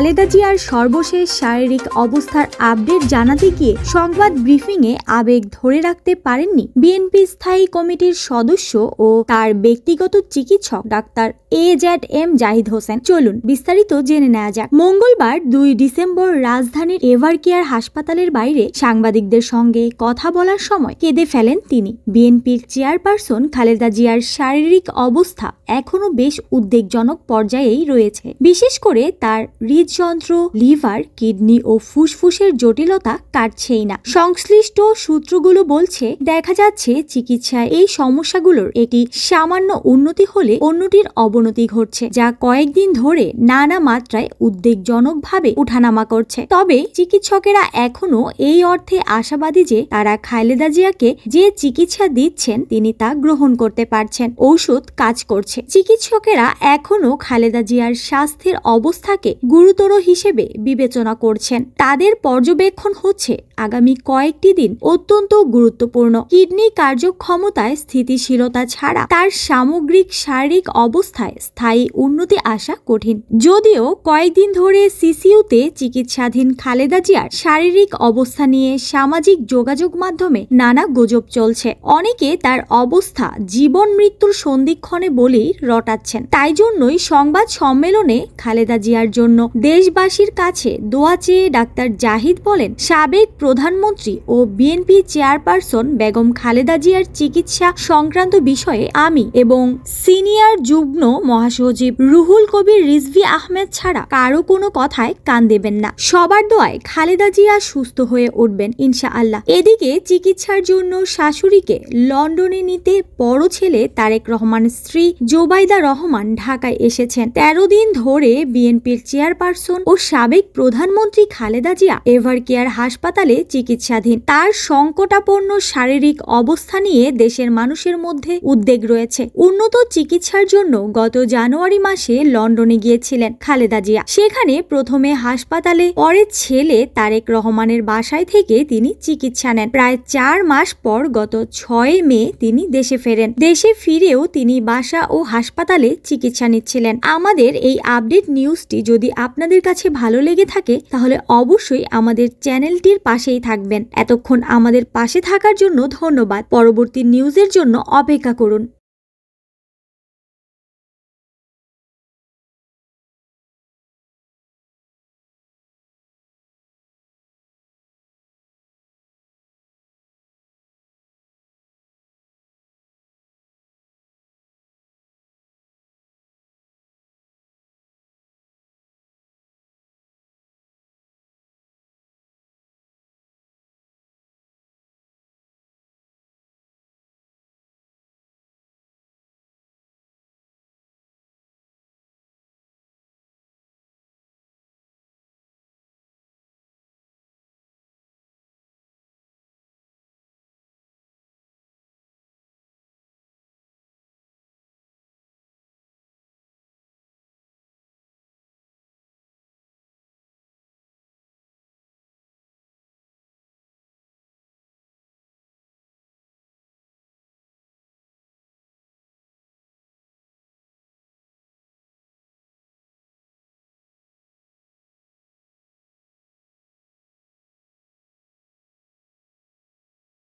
খালেদা জিয়ার সর্বশেষ শারীরিক অবস্থার আপডেট জানাতে গিয়ে সংবাদ ব্রিফিংয়ে আবেগ ধরে রাখতে পারেননি বিএনপি স্থায়ী কমিটির সদস্য ও তার ব্যক্তিগত চিকিৎসক doctor A Z M Zahid Hossain. চলুন বিস্তারিত জেনে নেওয়া যাক। মঙ্গলবার দুই ডিসেম্বর রাজধানীর এভার কেয়ার হাসপাতালের বাইরে সাংবাদিকদের সঙ্গে কথা বলার সময় কেঁদে ফেলেন তিনি। বিএনপির চেয়ারপারসন খালেদা জিয়ার শারীরিক অবস্থা এখনও বেশ উদ্বেগজনক পর্যায়েই রয়েছে। বিশেষ করে তার হৃদযন্ত্র, লিভার, কিডনি ও ফুসফুসের জটিলতা কাটছেই না। সংশ্লিষ্ট সূত্রগুলো বলছে, দেখা যাচ্ছে চিকিৎসায় এই সমস্যাগুলোর একটি সামান্য উন্নতি হলে অন্যটির অবনতি ঘটছে, যা কয়েকদিন ধরে নানা মাত্রায় উদ্বেগজনকভাবে উঠানামা করছে। তবে চিকিৎসকেরা এখনও এই অর্থে আশাবাদী যে তারা খালেদা জিয়াকে যে চিকিৎসা দিচ্ছেন, তিনি তা গ্রহণ করতে পারছেন। ঔষধ কাজ করছে। চিকিৎসকেরা এখনও খালেদা জিয়ার স্বাস্থ্যের অবস্থাকে গুরুতর হিসেবে বিবেচনা করছেন। তাদের পর্যবেক্ষণ হচ্ছে, আগামী কয়েকটি দিন অত্যন্ত গুরুত্বপূর্ণ। কিডনি কার্যক্ষমতায় স্থিতিশীলতা ছাড়া তার সামগ্রিক শারীরিক অবস্থায় স্থায়ী উন্নতি আসা কঠিন। যদিও কয়েকদিন ধরে সিসিইউতে চিকিৎসাধীন খালেদা জিয়ার শারীরিক অবস্থা নিয়ে সামাজিক যোগাযোগ মাধ্যমে নানা গুজব চলছে। অনেকে তার অবস্থা জীবন মৃত্যুর সন্ধিক্ষণে বলেই রটাচ্ছেন। তাই জন্যই সংবাদ সম্মেলনে খালেদা জিয়ার জন্য দেশবাসীর কাছে দোয়া চেয়ে ডাক্তার জাহিদ বলেন, সাবেক প্রধানমন্ত্রী ও বিএনপি চেয়ারপারসন বেগম খালেদা জিয়ার চিকিৎসা সংক্রান্ত বিষয়ে আমি এবং সিনিয়র যুগ্ম মহাসচিব রুহুল কবির রিজভি আহমেদ ছাড়া কারও কোনো কথায় কান দেবেন না। সবার দোয়ায় খালেদা জিয়া সুস্থ হয়ে উঠবেন ইনশাআল্লাহ। এদিকে চিকিৎসার জন্য শাশুড়িকে লন্ডনে নিতে বড় ছেলে তারেক রহমানের স্ত্রী জোবাইদা রহমান ঢাকায় এসেছেন। তেরো দিন ধরে বিএনপির চেয়ারপারসন ও সাবেক প্রধানমন্ত্রী খালেদা জিয়া এভার কেয়ার হাসপাতালে চিকিৎসাধীন। তার সংকটাপন্ন শারীরিক অবস্থা নিয়ে দেশের মানুষের মধ্যে উদ্বেগ রয়েছে। উন্নত চিকিৎসার জন্য গত জানুয়ারি মাসে লন্ডনে গিয়েছিলেন খালেদা জিয়া। সেখানে প্রথমে হাসপাতালে, পরে ছেলে তারেক রহমানের বাসায় থেকে তিনি চিকিৎসা নেন। প্রায় চার মাস পর গত ছয় মে তিনি দেশে ফেরেন। দেশে ফিরেও তিনি বাসা ও হাসপাতালে চিকিৎসা নিচ্ছিলেন। আমাদের এই আপডেট নিউজটি যদি আপনাদের কাছে ভালো লেগে থাকে, তাহলে অবশ্যই আমাদের চ্যানেলটির পাশেই থাকবেন। এতক্ষণ আমাদের পাশে থাকার জন্য ধন্যবাদ। পরবর্তী নিউজের জন্য অপেক্ষা করুন।